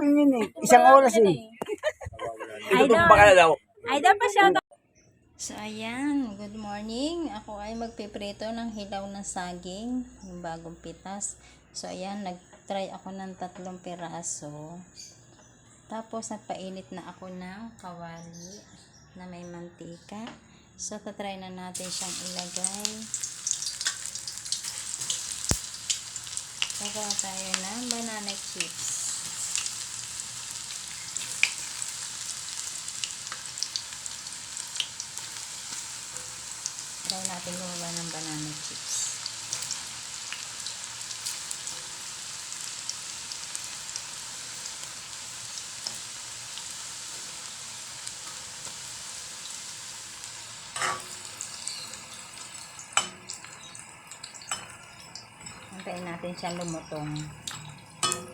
rin yun eh. Isang oras eh. Idol. Baka na daw. Idol pa siya. So, ayan. Good morning. Ako ay magpiprito ng hilaw na saging. Yung bagong pitas. So, ayan. Nag-try ako ng tatlong piraso. Tapos, nagpainit na ako ng kawali na may mantika. So, tatry na natin siyang ilagay. Gagawa tayo ng banana chips. Try natin gumawa ng banana chips. Antayin natin siyang lumutong.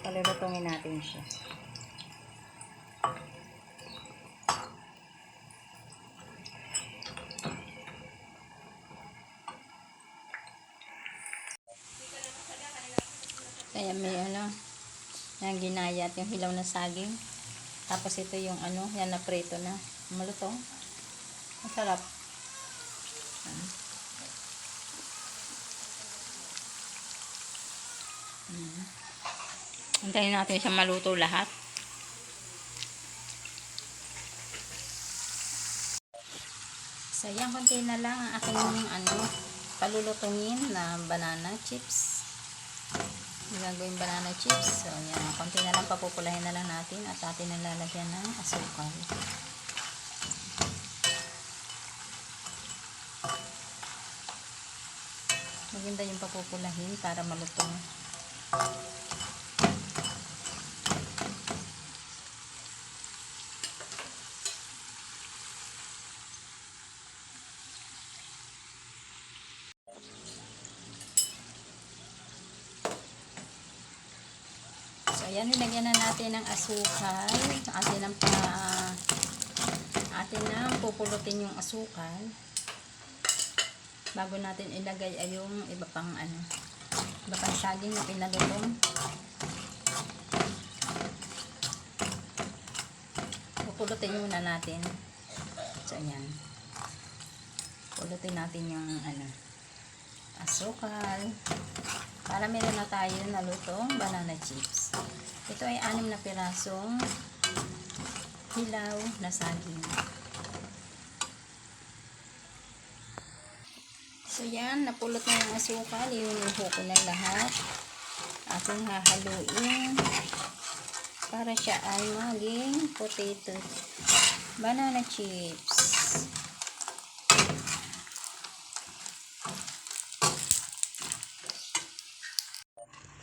Palulutongin natin siya. Kaya may ano, yung ginaya yung hilaw na saging. Tapos ito yung ano, yan na preto na. Malutong. Masarap. Mm. Hintayin natin siya maluto lahat. So, yan, konti na lang ang aking ano, palulutungin na banana chips. Yung gagawin banana chips. So, yan. Konti na lang papupulahin na lang natin at atin lalagyan ng asukal. Maganda yung papupulahin para malutong. Ayan, nilagyan na natin ng asukal. Atin ang pa, atin na pupulutin yung asukal. Bago natin ilagay ay yung iba pang ano, iba pang saging na pinalutong. Pupulutin muna natin. So, ayan. Pulutin natin yung ano, asukal. Para meron na tayo na lutong banana chips. Ito ay anim na pirasong hilaw na saging. So yan, napulot na yung asukal. Iunuho ko na lahat. Ating hahaluin para siya ay maging potato banana chips.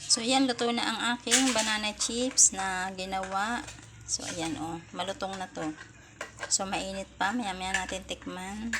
So, ayan, luto na ang aking banana chips na ginawa. So, ayan, oh, malutong na to. So, mainit pa. Maya-maya natin tikman.